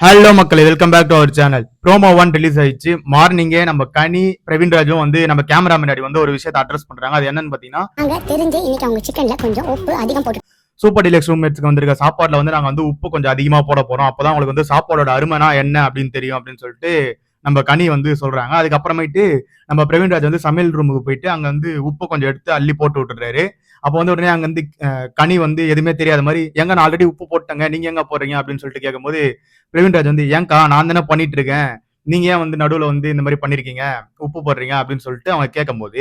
Hello மக்களே welcome back to our channel promo one release ஆயிடுச்சு. மார்னிங்கே நம்ம கனி பிரவீன் ராஜும் வந்து நம்ம கேமரா முன்னாடி வந்து ஒரு விஷயத்தை அட்ரஸ் பண்றாங்க. அது என்னன்னு பாத்தீங்கன்னா தெரிஞ்சு இன்னைக்கு அவங்க சிக்கன்ல கொஞ்சம் உப்பு அதிகம் போட்டு சூப்பர் டிலக்ஸ் ரூம்மேட்ஸ்க்கு வந்திருக்க சாப்பாடுல வந்து நாங்க வந்து உப்பு கொஞ்சம் அதிகமா போட போறோம். அப்பதான் உங்களுக்கு வந்து சாப்பாடோட அருமைனா என்ன அப்படின்னு தெரியும் அப்படின்னு சொல்லிட்டு நம்ம கனி வந்து சொல்றாங்க. அதுக்கப்புறமேட்டு நம்ம பிரவீன் ராஜ் வந்து சமையல் ரூமுக்கு போயிட்டு அங்க வந்து உப்பு கொஞ்சம் எடுத்து அள்ளி போட்டு விட்டுறாரு அப்போ வந்து உடனே அங்க வந்து கனி வந்து எதுவுமே தெரியாத மாதிரி எங்க நான் ஆல்ரெடி உப்பு போட்டேங்க நீங்க எங்க போறீங்க? அப்படின்னு சொல்லிட்டு கேட்கும்போது பிரவீன் ராஜ் வந்து ஏன்க்கா நான் தானே பண்ணிட்டு இருக்கேன் நீங்க ஏன் வந்து நடுவுல வந்து இந்த மாதிரி பண்ணிருக்கீங்க? உப்பு போடுறீங்க? அப்படின்னு சொல்லிட்டு அவங்க கேட்கும்போது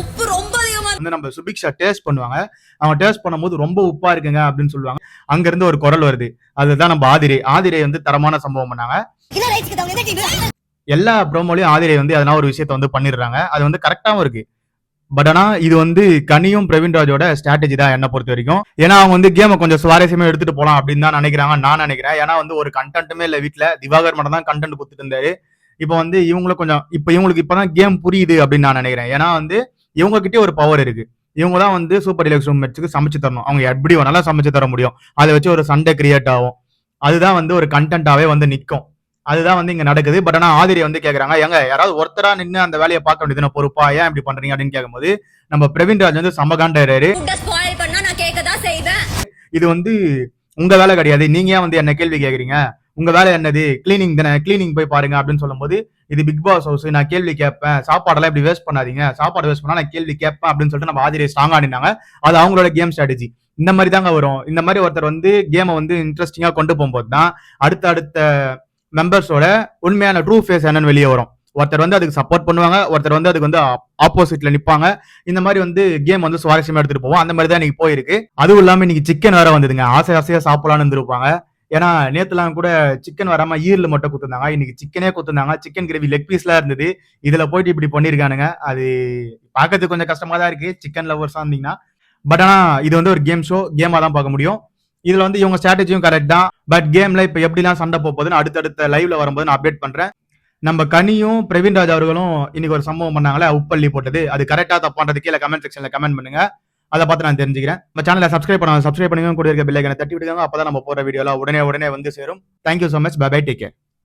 உப்பு ரொம்ப. வந்து நம்ம சுபிக்ஷா டேஸ்ட் பண்ணுவாங்க. அவங்க டேஸ்ட் பண்ணும்போது ரொம்ப உப்பா இருக்குங்க அப்படின்னு சொல்லுவாங்க. அங்க இருந்து ஒரு குரல் வருது. அதுதான் நம்ம ஆதிரை. ஆதிரை வந்து தரமான சம்பவம் பண்ணாங்க. எல்லா ப்ரோமோலையும் ஆதிரை வந்து அதனால ஒரு விஷயத்த வந்து பண்ணிடுறாங்க. அது வந்து கரெக்டாகவும் இருக்கு. பட் ஆனா இது வந்து கனியும் பிரவீன் ராஜோட ஸ்ட்ராட்டஜி தான் என்ன பொறுத்த வரைக்கும். ஏன்னா அவங்க வந்து கேமை கொஞ்சம் சுவாரஸ்யமா எடுத்துட்டு போலாம் அப்படின்னு தான் நினைக்கிறாங்க நான் நினைக்கிறேன். ஏன்னா வந்து ஒரு கண்டென்ட்டுமே இல்லை வீட்டில் திவாகர் மட்டும் தான் கண்டென்ட் கொடுத்துட்டு இருந்தாரு. இப்போ வந்து இவங்களும் கொஞ்சம் இப்போ இவங்களுக்கு இப்பதான் கேம் புரியுது அப்படின்னு நான் நினைக்கிறேன். ஏன்னா வந்து இவங்க கிட்டே ஒரு பவர் இருக்கு. இவங்க தான் வந்து சூப்பர் டிலக்ஸ் ரூம் மேட்ச்சுக்கு சமைச்சு தரணும். அவங்க எப்படி வேணாலும் சமைச்சு தர முடியும். அதை வச்சு ஒரு சண்டை கிரியேட் ஆகும். அதுதான் வந்து ஒரு கண்டென்ட்டாவே வந்து நிற்கும் அதுதான் வந்து இங்க நடக்குது. பட் ஆனா ஆதிரி வந்து கேக்குறாங்க ஏங்க யாராவது ஒருத்தரா நின்னு அந்த வேலையை பார்க்க வேண்டியது பொறுப்பா? ஏன் இப்படி பண்றீங்க? அப்படின்னு கேட்கும்போது நம்ம பிரவீன் ராஜ் வந்து சமகாண்டாரு. இது வந்து உங்க வேலை கிடையாது. நீங்க ஏன் வந்து என்ன கேள்வி கேக்குறீங்க? உங்க வேலை என்னது? கிளீனிங் தானே? கிளீனிங் போய் பாருங்க அப்படின்னு சொல்லும்போது இது பிக் பாஸ் ஹவுஸ் நான் கேள்வி கேட்பேன். சாப்பாடெல்லாம் இப்படி வேஸ்ட் பண்ணாதீங்க. சாப்பாடு வேஸ்ட் பண்ணா நான் கேள்வி கேட்பேன். அப்படின்னு சொல்லிட்டு நம்ம ஆதிரி ஸ்ட்ராங்கா நின்னாங்க அது அவங்களோட கேம் ஸ்ட்ராட்டஜி இந்த மாதிரி தாங்க வரும். இந்த மாதிரி ஒருத்தர் வந்து கேமை வந்து இன்ட்ரெஸ்டிங்கா கொண்டு போகும்போது தான் அடுத்த அடுத்த மெம்பர்ஸோட உண்மையான ட்ரூ ஃபேஸ் என்னன்னு வெளியே வரும். ஒருத்தர் வந்து அதுக்கு சப்போர்ட் பண்ணுவாங்க ஒருத்தர் வந்து அதுக்கு வந்து ஆப்போசிட்ல நிப்பாங்க. இந்த மாதிரி வந்து கேம் வந்து சுவாரஸ்யமா எடுத்துட்டு போவோம். அந்த மாதிரி தான் இன்னைக்கு போயிருக்கு. அதுவும் இல்லாம இன்னைக்கு சிக்கன் வேற வந்ததுங்க. ஆசை ஆசையா சாப்பிடலாம்னு இருந்திருப்பாங்க. ஏன்னா நேத்துலாம் கூட சிக்கன் வராம ஈரல் மட்டும் கொடுத்துருந்தாங்க இன்னைக்கு சிக்கனே கொடுத்துருந்தாங்க சிக்கன் கிரேவி லெக் பீஸ்லாம் இருந்தது. இதுல போயிட்டு இப்படி பண்ணிருக்கானுங்க. அது பார்க்கறதுக்கு கொஞ்சம் கஷ்டமா தான் இருக்கு சிக்கன் லவர்ஸா இருந்தீங்கன்னா. பட் ஆனா இது வந்து ஒரு கேம் ஷோ கேமா தான் பார்க்க முடியும். இதுல வந்து இவங்க ஸ்ட்ராட்டஜியும் கரெக்ட் தான். பட் கேம்ல இப்ப எப்படிலாம் சண்டை போகுதுன்னு அடுத்தடுத்த லைவ்ல வரும்போது நான் அப்டேட் பண்றேன். நம்ம கனியும் பிரவீன் ராஜ் அவர்களும் இன்னைக்கு ஒரு சம்பவம் பண்ணாங்களே உப்பள்ளி போட்டது. அது கரெக்டா தப்பான்றது கீழே கமெண்ட் செக்ஷன்ல கமெண்ட் பண்ணுங்க. அதை பார்த்து நான் தெரிஞ்சுக்கிறேன். நம்ம சேனலை சப்ஸ்கிரைப் பண்ணுங்க சப்ஸ்கிரைப் பண்ணுங்க கூட இருக்க பில்லைக்கனை தட்டி விடுங்க. அப்பதான் நம்ம போற வீடியோல உடனே உடனே வந்து சேரும். Thank you so much bye bye take care